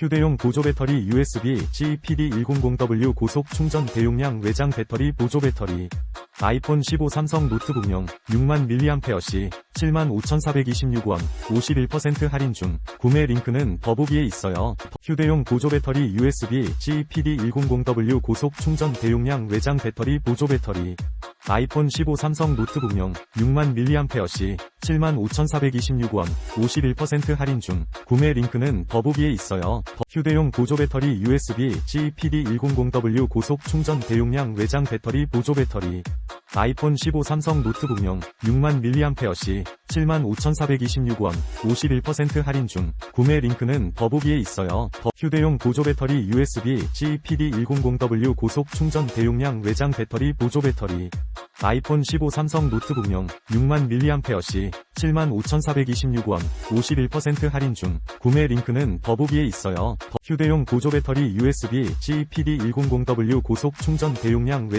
휴대용 보조 배터리 USB-C PD100W 고속 충전 대용량 외장 배터리 보조 배터리 아이폰 15 삼성 노트북용 6만 mAh 75,426원 51% 할인 중 구매 링크는 더보기에 있어요. 휴대용 보조 배터리 USB-C PD100W 고속 충전 대용량 외장 배터리 보조 배터리 아이폰 15 삼성 노트북용 6만 mAh 75,426원 51% 할인 중 구매 링크는 더보기에 있어요. 휴대용 보조 배터리 USB-C PD100W 고속 충전 대용량 외장 배터리 보조 배터리 아이폰 15 삼성 노트북용 6만 mAh 75,426원 51% 할인 중 구매 링크는 더보기에 있어요. 휴대용 보조 배터리 USB-C PD100W 고속 충전 대용량 외장 배터리 보조 배터리 아이폰 15 삼성 노트북용 6만 mAh 75,426원 51% 할인 중 구매 링크는 더보기에 있어요. 휴대용 보조 배터리 USB-C PD100W 고속 충전 대용량 외장